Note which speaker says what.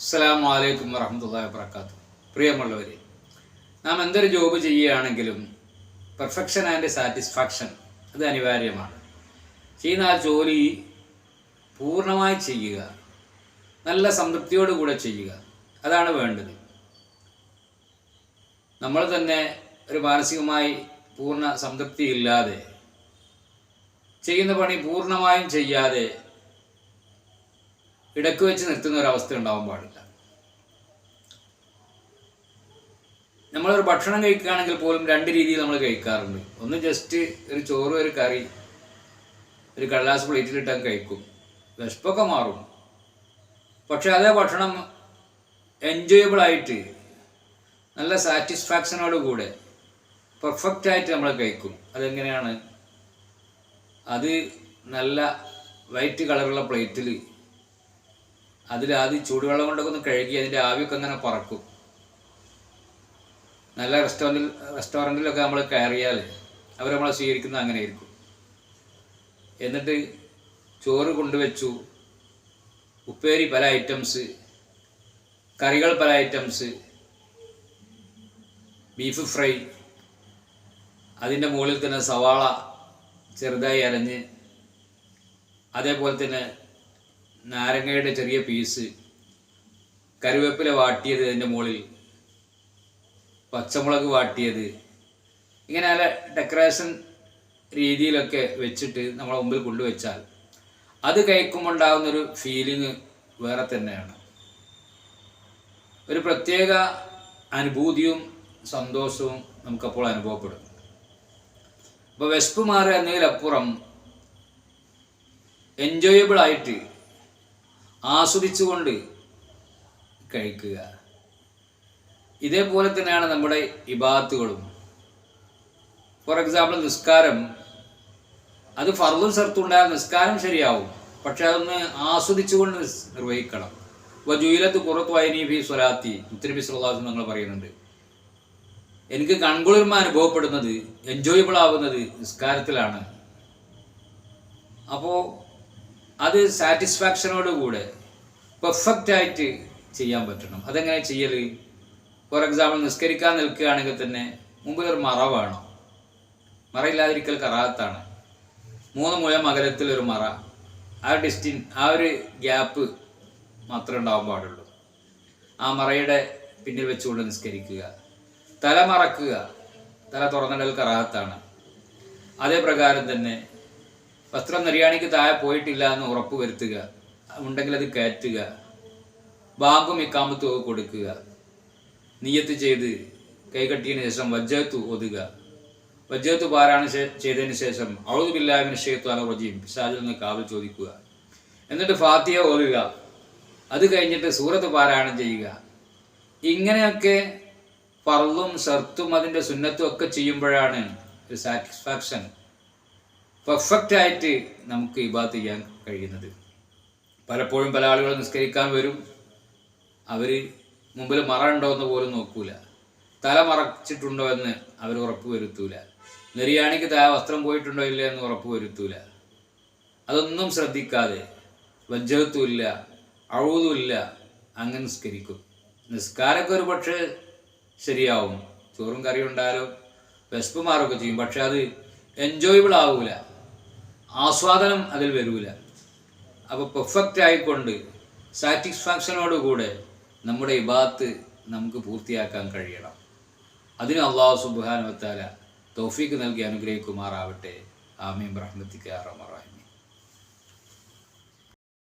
Speaker 1: അസ്സലാമു അലൈക്കും വറഹ്മത്തുള്ളാഹി വാബർക്കാത്തു പ്രിയമുള്ളവരെ നാം എന്തൊരു ജോബ് ചെയ്യുകയാണെങ്കിലും പെർഫെക്ഷൻ ആൻഡ് സാറ്റിസ്ഫാക്ഷൻ അത് അനിവാര്യമാണ്. ചെയ്യുന്ന ആ ജോലി പൂർണമായി ചെയ്യുക നല്ല സംതൃപ്തിയോടുകൂടെ ചെയ്യുക അതാണ് വേണ്ടത്. നമ്മൾ തന്നെ ഒരു മാനസികമായി പൂർണ സംതൃപ്തി ഇല്ലാതെ ചെയ്യുന്ന പണി പൂർണമായും ചെയ്യാതെ ഇടയ്ക്ക് വെച്ച് നിർത്തുന്ന ഒരു അവസ്ഥ ഉണ്ടാവാൻ പാടില്ല. നമ്മളൊരു ഭക്ഷണം കഴിക്കുകയാണെങ്കിൽ പോലും രണ്ട് രീതിയിൽ നമ്മൾ കഴിക്കാറുണ്ട്. ഒന്ന് ജസ്റ്റ് ഒരു ചോറ് ഒരു കറി ഒരു കടലാസ് പ്ലേറ്റിൽ അങ്ങ് കഴിക്കും. വിശപ്പൊക്കെ മാറും. പക്ഷെ അതേ ഭക്ഷണം എൻജോയബിൾ ആയിട്ട് നല്ല സാറ്റിസ്ഫാക്ഷനോട് കൂടെ പെർഫെക്റ്റ് ആയിട്ട് നമ്മൾ കഴിക്കും. അതെങ്ങനെയാണ്? അത് നല്ല വൈറ്റ് കളറുള്ള പ്ലേറ്റിൽ അതിൽ ആദ്യം ചൂടുവെള്ളം കൊണ്ടൊക്കെ ഒന്ന് കഴുകി അതിന്റെ ആവിയൊക്കെ അങ്ങനെ പറക്കും. നല്ല റെസ്റ്റോറന്റിൽ റെസ്റ്റോറന്റിലൊക്കെ നമ്മൾ കയറിയാൽ അവർ നമ്മളെ സ്വീകരിക്കുന്നത് അങ്ങനെ ആയിരിക്കും എന്നിട്ട് ചോറ് കൊണ്ടുവച്ചു ഉപ്പേരി പല ഐറ്റംസ് കറികൾ പല ഐറ്റംസ് ബീഫ് ഫ്രൈ അതിന്റെ മുകളിൽ തന്നെ സവാള ചെറുതായി അരഞ്ഞ് അതേപോലെ തന്നെ നാരങ്ങയുടെ ചെറിയ പീസ്. കരുവേപ്പില വാട്ടിയത് അതിന്റെ മുകളിൽ. പച്ചമുളക് വാട്ടിയത്. ഇങ്ങനെ നല്ല ഡെക്കറേഷൻ രീതിയിലൊക്കെ വെച്ചിട്ട് നമ്മളെ മുമ്പിൽ കൊണ്ടുവച്ചാൽ അത് കഴിക്കുമ്പോൾ ഉണ്ടാകുന്നൊരു ഫീലിംഗ് വേറെ തന്നെയാണ്. ഒരു പ്രത്യേക അനുഭൂതിയും സന്തോഷവും നമുക്കപ്പോൾ അനുഭവപ്പെടും. അപ്പോൾ വിശപ്പ് മാറുക എന്നതിലപ്പുറം എൻജോയബിൾ ആയിട്ട് ആസ്വദിച്ചുകൊണ്ട് കഴിക്കുക. ഇതേപോലെ തന്നെയാണ് നമ്മുടെ ഇബാത്തുകളും. ഫോർ എക്സാമ്പിൾ നിസ്കാരം. അത് ഫർദും സർത്തുണ്ടായ നിസ്കാരം ശരിയാവും. പക്ഷെ അതൊന്ന് ആസ്വദിച്ചുകൊണ്ട് നിർവഹിക്കണം. വജുയിലത്ത് പുറത്തു വൈനി ഫി സ്വലാത്തി. മുത്തരബി സുല്ലാസ് നിങ്ങൾ പറയുന്നുണ്ട്. എനിക്ക് കൺകുളിർമ അനുഭവപ്പെടുന്നത് എൻജോയബിൾ ആവുന്നത് നിസ്കാരത്തിലാണ്. അപ്പോൾ അത് സാറ്റിസ്ഫാക്ഷനോടുകൂടെ പെർഫെക്റ്റ് ആയിട്ട് ചെയ്യാൻ പറ്റണം. അതെങ്ങനെ ചെയ്യൽ ഫോർ എക്സാമ്പിൾ നിസ്കരിക്കാൻ നിൽക്കുകയാണെങ്കിൽ തന്നെ മുമ്പിൽ ഒരു മറ വേണം. മറയില്ലാതിരിക്കൽ കറാത്താണ്. മൂന്ന് മുഴം അകലത്തിൽ ഒരു മറ. ആ ഡിസ്റ്റിൻ ആ ഒരു ഗ്യാപ്പ് മാത്രമേ ഉണ്ടാവാൻ പാടുള്ളൂ. ആ മറയുടെ പിന്നിൽ വെച്ചുകൊണ്ട് നിസ്കരിക്കുക. തല മറക്കുക. തല തുറന്നിടൽ അതേ പ്രകാരം തന്നെ വസ്ത്രം നെരിയാണിക്ക് താഴെ പോയിട്ടില്ല എന്ന് ഉറപ്പ് വരുത്തുക. ഉണ്ടെങ്കിൽ അത് കയറ്റുക. ബാങ്കും ഇക്കാമത്തും കൊടുക്കുക. നിയത്ത് ചെയ്ത് കൈകട്ടിയതിന് ശേഷം വജ്ജത്ത് ഒതുക വജ്ജത്ത് പാരായണം ചെയ്തതിനു ശേഷം ഔദുബില്ലാവിന് ഷെയ്ത്താണ് റജീം പിശാചിൽ നിന്ന് കാവൽ ചോദിക്കുക. എന്നിട്ട് ഫാത്തിയ ഓതുക. അത് കഴിഞ്ഞിട്ട് സൂറത്ത് പാരായണം ചെയ്യുക. ഇങ്ങനെയൊക്കെ ഫർളും ഷർത്തും അതിന്റെ സുന്നത്തും ഒക്കെ ചെയ്യുമ്പോഴാണ് ഒരു സാറ്റിസ്ഫാക്ഷൻ. പെർഫെക്റ്റ് ആയിട്ട് നമുക്ക് ഇബാത്ത് ചെയ്യാൻ കഴിയുന്നത്. പലപ്പോഴും പല ആളുകൾ നിസ്കരിക്കാൻ വരും. അവർ മുമ്പിൽ മറ ഉണ്ടോ എന്ന് പോലും നോക്കൂല. തല മറച്ചിട്ടുണ്ടോ എന്ന് അവർ ഉറപ്പ് വരുത്തൂല. നെരിയാണിക്ക് താ വസ്ത്രം പോയിട്ടുണ്ടോ ഇല്ല എന്ന് ഉറപ്പ് വരുത്തൂല. അതൊന്നും ശ്രദ്ധിക്കാതെ വജ്ജത്തുമില്ല അഴുതുമില്ല അങ്ങനെ നിസ്കരിക്കും. നിസ്കാരമൊക്കെ ഒരു പക്ഷേ ശരിയാവും. ചോറും കറിയും ഉണ്ടായാലും വിശപ്പ് മാറുകയൊക്കെ ചെയ്യും. പക്ഷെ അത് എൻജോയബിൾ ആവൂല. ആസ്വാദനം അതിൽ വരൂല. അപ്പോൾ പെർഫെക്റ്റ് ആയിക്കൊണ്ട് സാറ്റിസ്ഫാക്ഷനോടുകൂടെ നമ്മുടെ ഇബാത്ത് നമുക്ക് പൂർത്തിയാക്കാൻ കഴിയണം. അതിന് അള്ളാഹു സുബാനുവത്താല തൗഫീക്ക് നൽകി അനുഗ്രഹിക്കുമാറാവട്ടെ. ആമീം റഹ്മത്തിക്ക് റഹ്മറാഹിമീൻ